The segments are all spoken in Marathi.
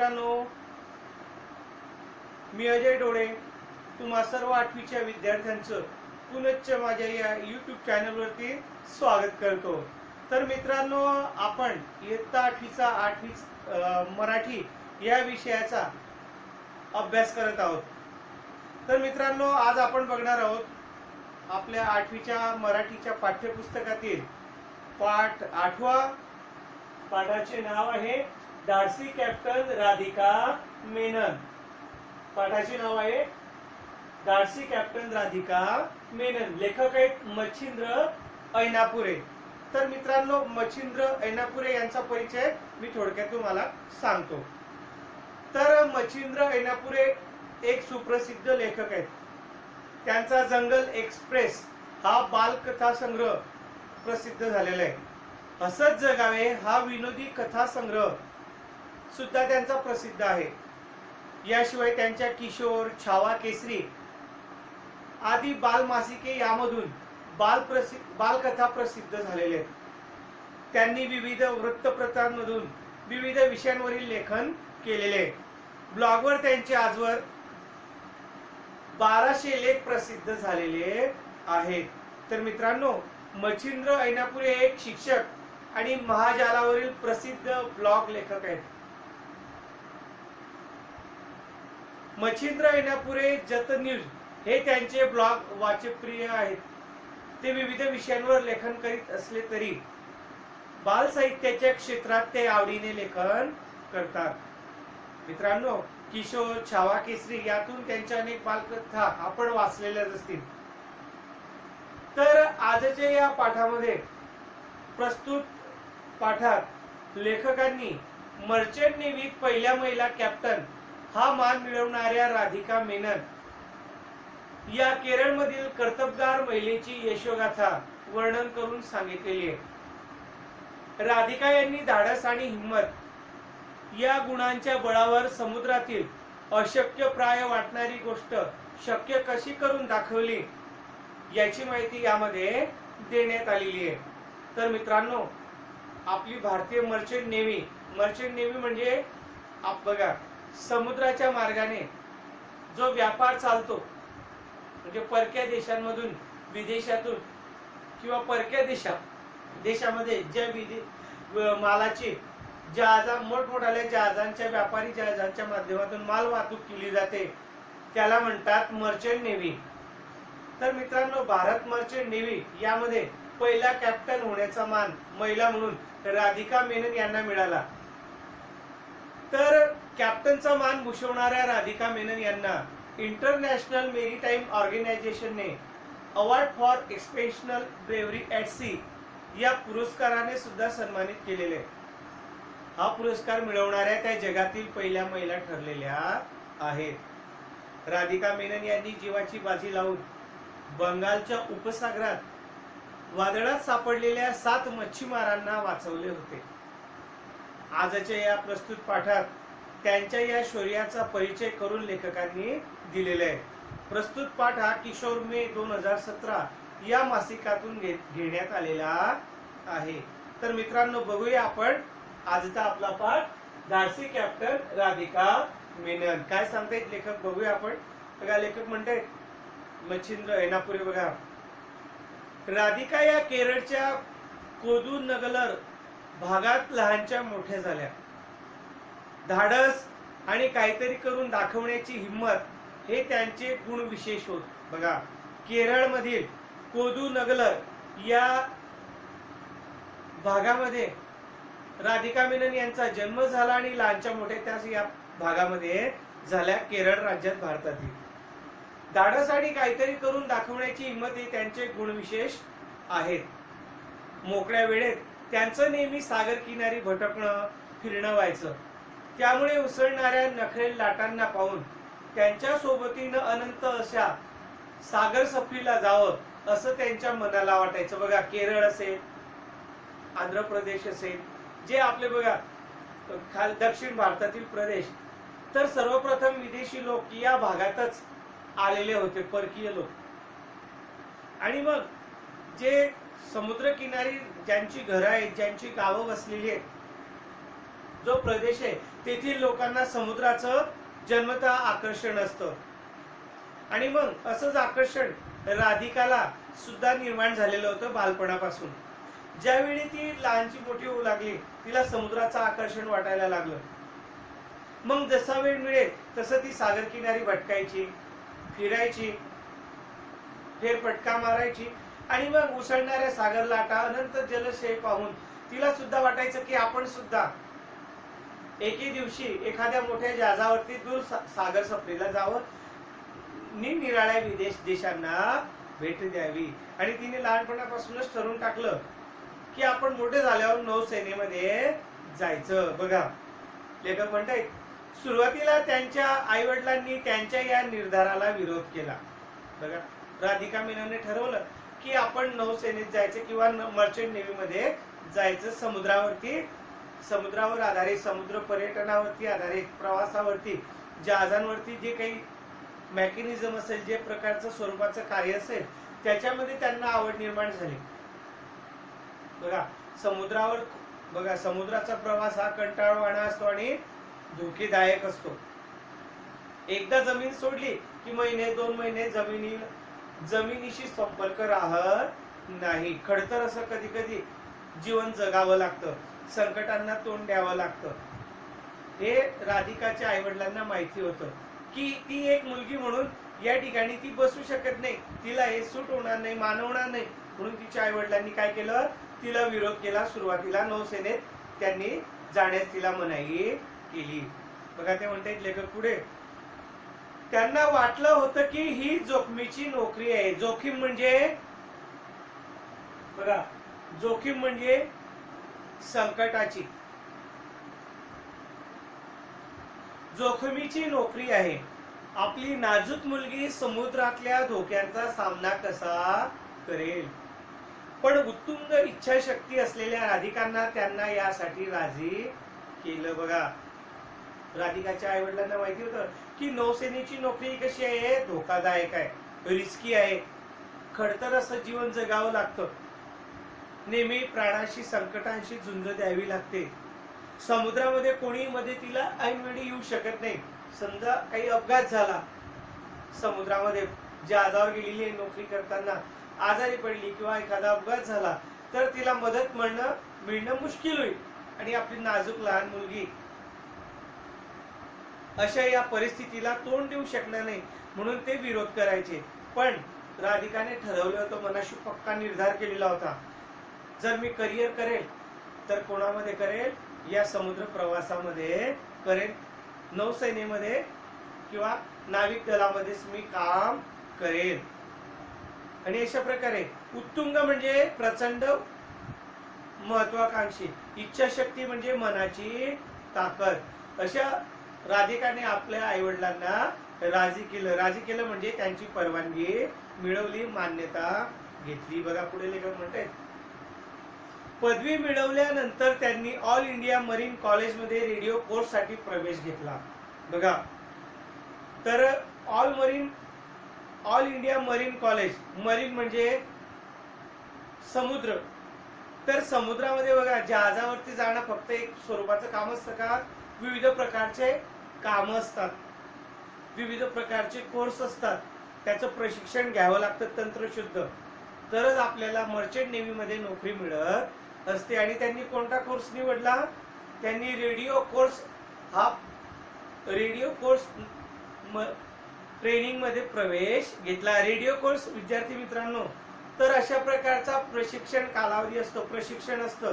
मित्रांनो मी अजय डोळे. तुम्हा सर्व आठवीच्या विद्यार्थ्यांचं पुनच्च माझ्या या युट्यूब चॅनलवरती स्वागत करतो. तर मित्रांनो आपण इयत्ता आठवीचा आठवी मराठी या विषयाचा अभ्यास करत आहोत. तर मित्रांनो आज आपण बघणार आहोत आपल्या आठवीच्या मराठीच्या पाठ्यपुस्तकातील पाठ आठवा. पाठाचे नाव आहे डार्सी कॅप्टन राधिका मेनन. पाठाचे नाव आहे डार्सी कॅप्टन राधिका मेनन. लेखक आहेत मच्छिंद्र ऐनापुरे. तर मित्रांनो मच्छिंद्र ऐनापुरे यांचा परिचय मी थोडक्यात तुम्हाला सांगतो. तर मच्छिंद्र ऐनापुरे एक सुप्रसिद्ध लेखक आहेत. त्यांचा जंगल एक्सप्रेस हा बालकथा संग्रह प्रसिद्ध झालेला आहे. हसत जगावे हा विनोदी कथा संग्रह सुद्धा त्यांचा प्रसिद्ध आहे. याशिवाय त्यांच्या किशोर छावा केसरी आदी बालमासिके यामधून बाल प्रसिद्ध बालकथा प्रसिद्ध झालेले आहेत. त्यांनी विविध वृत्तपत्रांमधून विविध विषयांवरील लेखन केलेले आहे ब्लॉगवर त्यांचे आजवर बाराशे लेख प्रसिद्ध झालेले आहेत. तर मित्रांनो मच्छिंद्र ऐनापुरे एक शिक्षक आणि महाजालावरील प्रसिद्ध ब्लॉग लेखक आहेत. मच्छिंद्र ऐनापुरे जत न्यूज हे त्यांचे ब्लॉग वाचप्रिय आहेत. ते विविध विषयांवर लेखन करीत असले तरी बाल साहित्याच्या क्षेत्रात ते आवडीने लेखन करतात. मित्रांनो किशोर छावा केसरी यातून त्यांच्या अनेक बालकथा आपण वाचलेल्याच असतील तर आजच्या या पाठामध्ये प्रस्तुत पाठात लेखकांनी मर्चंट नेव्हीत पहिल्या महिला कॅप्टन हा मान मिळवणाऱ्या राधिका मेनन या केरळमधील कर्तबगार महिलेची यशोगाथा वर्णन करून सांगितलेली आहे. राधिका यांनी धाडस आणि हिंमत या गुणांच्या बळावर समुद्रातील अशक्य प्राय वाटणारी गोष्ट शक्य कशी करून दाखवली याची माहिती यामध्ये देण्यात आलेली आहे. तर मित्रांनो आपली भारतीय मर्चंट नेव्ही मर्चंट नेव्ही म्हणजे आप बघा समुद्राच्या मार्गाने जो व्यापार चालतो म्हणजे परक्या देशांमधून विदेशातून किंवा परक्या देशा देशामध्ये ज्या विदे मालाची जहाजा मोठमोठाल्या जहाजांच्या व्यापारी जहाजांच्या माध्यमातून माल वाहतूक केली जाते त्याला म्हणतात मर्चंट नेव्ही तर मित्रांनो भारत मर्चंट नेव्ही यामध्ये पहिला कॅप्टन होण्याचा मान महिला म्हणून राधिका मेनन यांना मिळाला. तर कॅप्टनचा मान भूषवणाऱ्या राधिका मेनन यांना international maritime ऑर्गनायझेशनने award for exceptional bravery at sea या पुरस्काराने सुद्धा सन्मानित केलेले हा पुरस्कार मिळवणाऱ्या त्या जगातील पहिल्या महिला ठरलेल्या आहेत. राधिका मेनन यांनी जीवाची बाजी लावून बंगालच्या उपसागरात वादळात सापडलेल्या सात मच्छीमारांना वाचवले होते. आजच्या या प्रस्तुत पाठात त्यांच्या या शौर्याचा परिचय करून लेखकांनी दिलेला आहे. प्रस्तुत पाठ हा किशोर मे दोन हजार सतरा या मासिकातून घेण्यात आलेला आहे. तर मित्रांनो बघूया आपण आजचा आपला पाठ. धाडसी कॅप्टन राधिका मेनन. काय सांगतायत लेखक? बघूया आपण. बघा लेखक म्हणतायत मच्छिंद्र ऐनापुरे बघा. राधिका या केरळच्या कोदू नगलर भागात लहानच्या मोठ्या झाल्या. धाडस आणि काहीतरी करून दाखवण्याची हिंमत हे त्यांचे गुण विशेष होत. बघा केरळमधील कोदू नगलर या भागामध्ये राधिका मेनन यांचा जन्म झाला आणि लहानच्या मोठ्या त्याच या भागामध्ये झाल्या केरळ राज्यात भारतातील. धाडस आणि काहीतरी करून दाखवण्याची हिंमत हे त्यांचे गुणविशेष आहेत. मोकळ्या वेळेत त्यांचं नेहमी सागर किनारी भटकणं फिरणं व्हायचं. त्यामुळे उसळणाऱ्या नखरेल लाटांना पाहून त्यांच्या सोबतीनं अनंत अशा सागर सफरीला जावं असं त्यांच्या मनाला वाटायचं. बघा केरळ असेल आंध्र प्रदेश असेल जे आपले बघा खाल दक्षिण भारतातील प्रदेश तर सर्वप्रथम विदेशी लोक या भागातच आलेले होते परकीय लोक. आणि मग जे समुद्रकिनारी ज्यांची घरं आहेत ज्यांची गावं वसलेली आहेत जो प्रदेश आहे तेथील लोकांना समुद्राचं जन्मतः आकर्षण असतं. आणि मग असंच आकर्षण राधिकाला सुद्धा निर्माण झालेलं होतं बालपणापासून. ज्यावेळी ती लहानची मोठी होऊ लागली तिला समुद्राचं आकर्षण वाटायला लागलं. मग जसा वेळ मिळेल तसं ती सागर किनारी भटकायची फिरायची फेरफटका मारायची आणि मग उसळणाऱ्या सागर लाटा अनंत जलशय पाहून तिला सुद्धा वाटायचं की आपण सुद्धा एके दिवशी एखाद्या मोठ्या जहाजावरती दूर सागर सफरीला जावं निरनिराळ्या विदेश देशांना भेट द्यावी. आणि तिने लहानपणापासूनच ठरवून टाकलं की आपण मोठे झाल्यावर नौसेनेमध्ये जायचं. बघा लेखक म्हणतायत सुरुवातीला त्यांच्या आई वडिलांनी त्यांच्या या निर्धाराला विरोध केला. बघा राधिका मेननने ठरवलं की आपण नौसेनेत जायचं किंवा मर्चंट नेव्हीमध्ये जायचं समुद्रावरती समुद्रावर आधारित समुद्र पर्यटनावरती आधारित प्रवासावरती जहाजांवरती जे काही मॅकॅनिझम असेल जे प्रकारचं स्वरूपाचं कार्य असेल त्याच्यामध्ये त्यांना आवड निर्माण झाली. बघा समुद्रावर बघा समुद्राचा प्रवास हा कंटाळवाणा असतो आणि धोकेदायक असतो. एकदा जमीन सोडली की महिने दोन महिने जमिनी जमिनीशी संपर्क राहत नाही. खडतर असं कधी कधी जीवन जगावं लागतं. संकटांना तोंड द्यावं लागतं. हे राधिकाच्या आई वडिलांना माहिती होतं की ती एक मुलगी म्हणून या ठिकाणी ती बसू शकत नाही. तिला हे सूट होणार नाही मानवणार नाही. म्हणून तिच्या आई वडिलांनी काय केलं? तिला विरोध केला. सुरुवातीला नौसेनेत त्यांनी जाण्यास तिला मनाई केली. बघा ते म्हणतात लेखक पुढे. त्यांना वाटलं होतं की ही जोखमीची नोकरी आहे. जोखीम म्हणजे बघा जोखीम म्हणजे संकटाची. जोखमीची नोकरी आहे. आपली नाजूक मुलगी समुद्रातल्या धोक्यांचा सामना कसा करेल? पण उत्तुंग इच्छाशक्ती असलेल्या राधिकांना त्यांना यासाठी राजी केलं बघा. राधिकाच्या आई वडिलांना माहिती होतं की नौसेनेची नोकरी कशी आहे? धोकादायक आहे. रिस्की आहे. खडतर असं जीवन जगावं लागतं. नेहमी प्राणाशी संकटांशी झुंज द्यावी लागते. समुद्रामध्ये कोणी मदतीला ऐनवेळी येऊ शकत नाही. समजा काही अपघात झाला. समुद्रामध्ये जहाजावर गेलेली आहे नोकरी करताना. आजारी पडली किंवा एखादा अपघात झाला तर तिला मदत म्हणणं मिळणं मुश्किल होईल आणि आपली नाजूक लहान मुलगी अशा या परिस्थितीला तोंड देऊ शकणार नाही म्हणून ते विरोध करायचे. पण राधिकाने ठरवलं होतं मनाशी पक्का निर्धार केलेला होता. जर मी करिअर करेल तर कोणामध्ये करेल? या समुद्र प्रवासामध्ये करेल. नौसेनेमध्ये किंवा नाविक दलामध्येच मी काम करेल. आणि अशा प्रकारे उत्तुंग म्हणजे प्रचंड महत्वाकांक्षी इच्छाशक्ती म्हणजे मनाची ताकद. अशा राधिकाने आपल्या आई वडिलांना राजी केलं. राजी केलं म्हणजे त्यांची परवानगी मिळवली मान्यता घेतली. बघा पुढे लेखक म्हणते पदवी मिळवल्यानंतर त्यांनी ऑल इंडिया मरीन कॉलेजमध्ये रेडिओ कोर्ससाठी प्रवेश घेतला. बघा. तर all marine all India marine college marine म्हणजे समुद्र. तर समुद्रामध्ये बघा जहाजावरती जाणं फक्त एक स्वरूपाचं काम असतं का? विविध प्रकारचे काम असतात. विविध प्रकारचे कोर्स असतात. त्याचं प्रशिक्षण घ्यावं लागतं तंत्रशुद्ध. तरच आपल्याला मर्चंट नेव्हीमध्ये नोकरी मिळत. असते. आणि त्यांनी कोणता कोर्स निवडला? त्यांनी रेडिओ कोर्स हा रेडिओ कोर्स ट्रेनिंगमध्ये प्रवेश घेतला. रेडिओ कोर्स विद्यार्थी मित्रांनो तर अशा प्रकारचा प्रशिक्षण कालावधी असतो. प्रशिक्षण असतं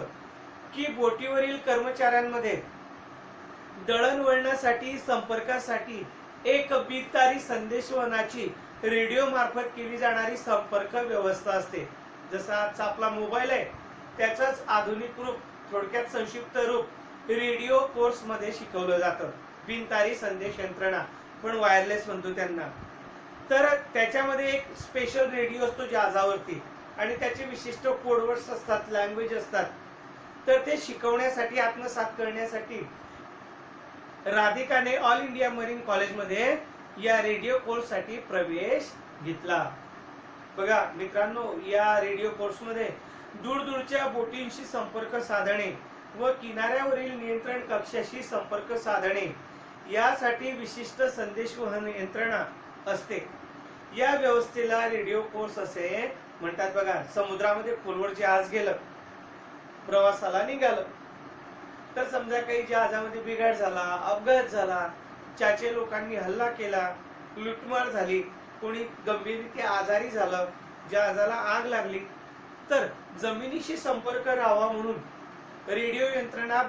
की बोटीवरील कर्मचाऱ्यांमध्ये दळणवळणासाठी संपर्कासाठी एक बितारी संदेशवनाची रेडिओ मार्फत केली जाणारी संपर्क व्यवस्था असते. जसा आजचा आपला मोबाईल आहे त्याचाच आधुनिक रूप थोडक्यात संक्षिप्त रूप रेडिओ कोर्समध्ये शिकवलं जातं. बिनतारी संदेश यंत्रणा पण वायरलेस म्हणतो त्यांना. तर त्याच्यामध्ये एक स्पेशल रेडिओ असतो जहाजावरती आणि त्याचे विशिष्ट कोडवर्ड्स असतात लँग्वेज असतात. तर ते शिकवण्यासाठी आत्मसात करण्यासाठी राधिकाने ऑल इंडिया मरीन कॉलेजमध्ये या रेडिओ कोर्ससाठी प्रवेश घेतला. बघा मित्रांनो या रेडिओ कोर्समध्ये दूरदूरच्या बोटींशी संपर्क साधणे व किनाऱ्यावरील नियंत्रण कक्षाशी संपर्क साधणे. यासाठी विशिष्ट संदेशवहन यंत्रणा असते. या व्यवस्थेला रेडिओ कोर्स असे म्हणतात बघा. समुद्रामध्ये खोलवर जहाज गेलं प्रवासाला निघालं. तर समजा काही जहाजामध्ये बिघाड झाला अपघात झाला चाचे लोकांनी हल्ला केला लुटमार झाली कोणी गंभीररित्या आजारी झालं जहाजाला आग लागली तर जमिनीशी संपर्क राहावा म्हणून रेडिओ यंत्रणा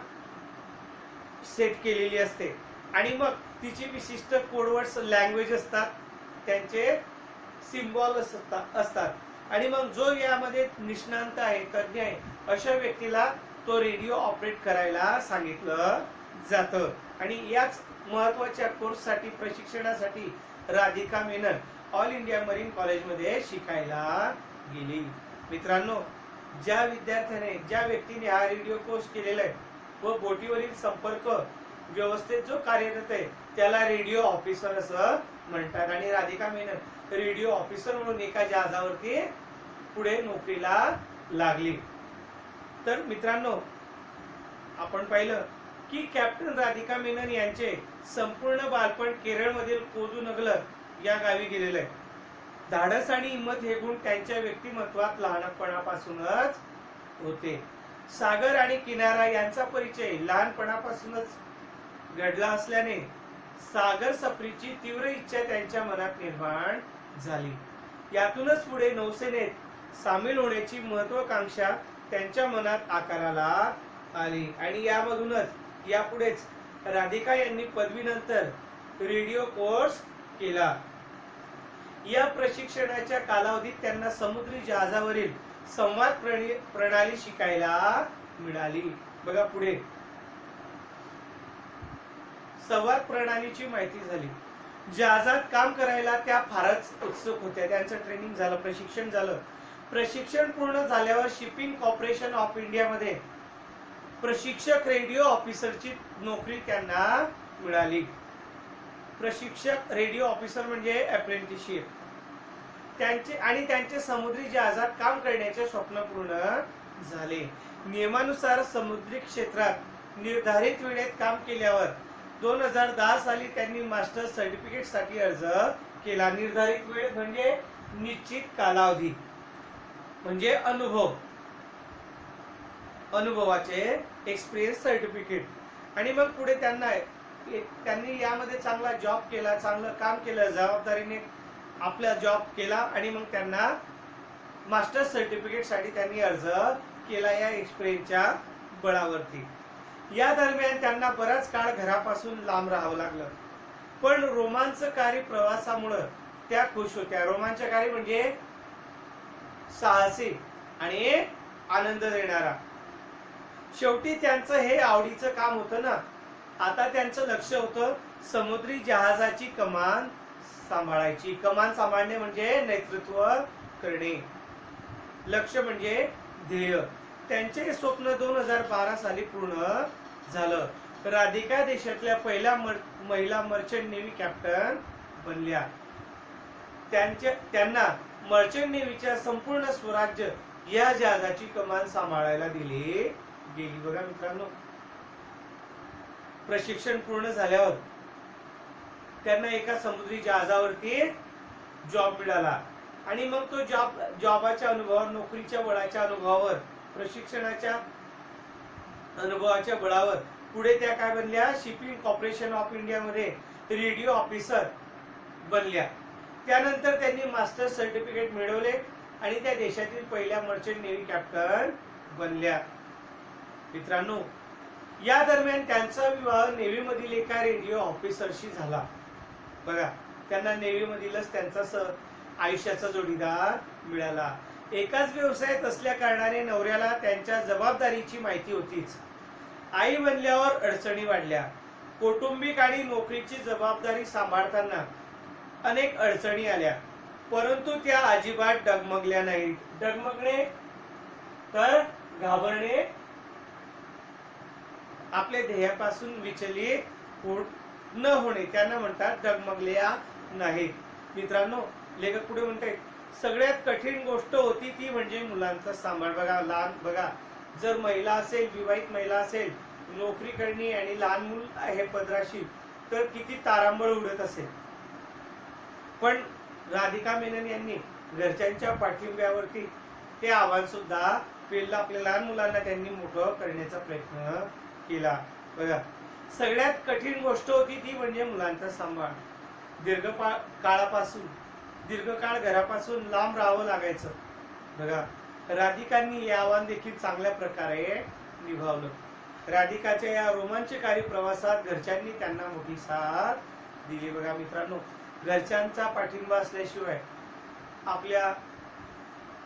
सेट केलेली असते. आणि मग तिची विशिष्ट कोडवर्ड्स लँग्वेज असतात. त्यांचे सिम्बॉल असतात. आणि मग जो यामध्ये निष्णांत आहे तज्ञ आहे अशा व्यक्तीला तो रेडिओ ऑपरेट करायला सांगितलं जातं. आणि याच महत्त्वाच्या कोर्ससाठी प्रशिक्षणासाठी Radhika Menon all India marine कॉलेजमध्ये शिकायला गेली. मित्रांनो ज्या विद्यार्थ्याने ज्या व्यक्तीने हा रेडिओ कोर्स केलेला आहे व बोटीवरील संपर्क व्यवस्थेत जो कार्यरत आहे त्याला रेडिओ ऑफिसर असं म्हणतात. आणि राधिका मेनन रेडिओ ऑफिसर म्हणून एका जहाजावरती पुढे नोकरीला लागली. तर मित्रांनो आपण पाहिलं की कॅप्टन राधिका मेनन यांचे संपूर्ण बालपण केरळमधील कोदूनगलर या गावी गेलेलं आहे. धाडस आणि हिंमत हे गुण त्यांच्या व्यक्तिमत्वात लहानपणापासूनच होते. सागर आणि किनारा यांचा परिचय लहानपणापासूनच घडला असल्याने सागर सफरीची तीव्र इच्छा त्यांच्या मनात निर्माण झाली. यातूनच पुढे नौसेनेत सामील होण्याची महत्वाकांक्षा त्यांच्या मनात आकाराला आली आणि यामधूनच यापुढेच राधिका यांनी पदवीनंतर रेडिओ कोर्स केला. या प्रशिक्षणाच्या कालावधीत त्यांना समुद्री जहाजावरील संवाद प्रणी- प्रणाली शिकायला मिळाली. बघा पुढे. संवाद प्रणालीची माहिती झाली. जहाजात काम करायला त्या फारच उत्सुक होत्या. त्यांचं ट्रेनिंग झालं प्रशिक्षण झालं. प्रशिक्षण पूर्ण झाल्यावर शिपिंग कॉर्पोरेशन ऑफ इंडियामध्ये प्रशिक्षक रेडिओ ऑफिसरची नोकरी त्यांना मिळाली. प्रशिक्षक रेडिओ ऑफिसर म्हणजे अप्रेंटिसशिप त्यांचे आणि त्यांचे समुद्री जहाजात काम करण्याचे स्वप्न पूर्ण झाले. नियमानुसार समुद्री क्षेत्रात निर्धारित वेळेत काम केल्यावर दोन हजार दहा साली त्यांनी मास्टर सर्टिफिकेटसाठी अर्ज केला. निर्धारित वेळ म्हणजे निश्चित कालावधी म्हणजे अनुभव अनुभवाचे एक्सपिरियन्स सर्टिफिकेट आणि मग पुढे त्यांना त्यांनी यामध्ये चांगला जॉब केला चांगलं काम केलं जबाबदारीने आपला जॉब केला आणि मग त्यांना मास्टर सर्टिफिकेटसाठी त्यांनी अर्ज केला या एक्सपिरियन्सच्या बळावरती. या दरम्यान त्यांना बराच काळ घरापासून लांब राहावं लागलं. पण रोमांचकारी प्रवासामुळं त्या खुश होत्या. रोमांचकारी म्हणजे साहसी आणि आनंद देणारा. शेवटी त्यांचं हे आवडीचं काम होतं ना. आता त्यांचं लक्ष होतं समुद्री जहाजाची कमान सांभाळायची. कमान सांभाळणे म्हणजे नेतृत्व करणे. लक्ष म्हणजे ध्येय. त्यांचे स्वप्न दोन हजार बारा साली पूर्ण झालं. राधिका देशातल्या पहिल्या महिला मर्चंट नेव्ही कॅप्टन बनल्या. त्यांच्या त्यांना मर्चंट नेव्हीच्या संपूर्ण स्वराज्य या जहाजाची कमान सांभाळायला दिली गेली. बघा मित्रांनो. प्रशिक्षण पूर्ण झाल्यावर त्यांना एका समुद्री जहाजावरती जॉब मिळाला. आणि मग तो जॉब जॉबाच्या अनुभवावर नोकरीच्या बळाच्या अनुभवावर प्रशिक्षणाच्या अनुभवाच्या बळावर पुढे त्या काय बनल्या? शिपिंग कॉर्पोरेशन ऑफ इंडियामध्ये रेडिओ ऑफिसर बनल्या. त्यानंतर त्यांनी मास्टर सर्टिफिकेट मिळवले आणि त्या देशातील पहिल्या मर्चंट नेव्ही कॅप्टन बनल्या. मित्रांनो या दरम्यान त्यांचा विवाह नेव्हीमधील एका रेडिओ ऑफिसरशी झाला. बघा त्यांना नेव्हीमधीलच त्यांचा स- आयुष्याचा जोडीदार मिळाला. एकाच व्यवसायात असल्या कारणाने नवऱ्याला त्यांच्या जबाबदारीची माहिती होतीच. आई बनल्यावर अडचणी वाढल्या. कौटुंबिक आणि नोकरीची जबाबदारी सांभाळताना अनेक अडचणी आल्या. परंतु त्या अजिबात डगमगल्या नाहीत. डगमगणे तर घाबरणे आपल्या ध्येयापासून विचलित हो- न होणे त्यांना म्हणतात डगमगल्या नाहीत. मित्रांनो लेखक पुढे म्हणतात सगळ्यात कठीण गोष्ट होती ती म्हणजे मुलांचा सांभाळ. बघा लहान बघा जर महिला असेल विवाहित महिला असेल नोकरी करणे आणि लहान मूल आहे पदराशी तर किती तारांबळ उडत असेल. पण राधिका मेनन यांनी घरच्यांच्या पाठिंब्यावरती ते आव्हान सुद्धा पेललं. आपल्या लहान मुलांना त्यांनी मोठं करण्याचा प्रयत्न केला. बघा सगळ्यात कठीण गोष्ट होती ती म्हणजे मुलांचा सांभाळ. दीर्घ काळापासून दीर्घकाळ घरापासून लांब राहावं लागायचं. बघा राधिकांनी हे आव्हान देखील चांगल्या प्रकारे निभावलं. राधिकाच्या या रोमांचकारी प्रवासात घरच्यांनी त्यांना मोठी साथ दिली. बघा मित्रांनो घरच्यांचा पाठिंबा असल्याशिवाय आपल्या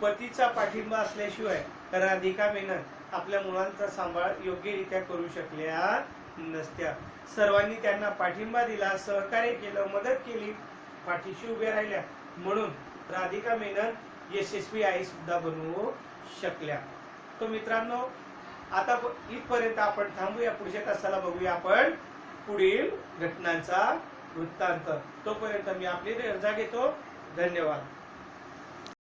पतीचा पाठिंबा असल्याशिवाय राधिका मेनन आपल्या मुलांचा सांभाळ योग्यरित्या करू शकल्या नसत्या. सर्वांनी त्यांना पाठिंबा दिला सहकार्य केलं मदत केली. पाठीशी उभ्या राहिल्या. म्हणून राधिका मेनन यशस्वी आई सुद्धा बनवू शकल्या. तो मित्रांनो आता इथपर्यंत आपण थांबूया. पुढच्या तासाला बघूया आपण पुढील घटनांचा वृत्तांत. तोपर्यंत मी आपली रजा घेतो धन्यवाद.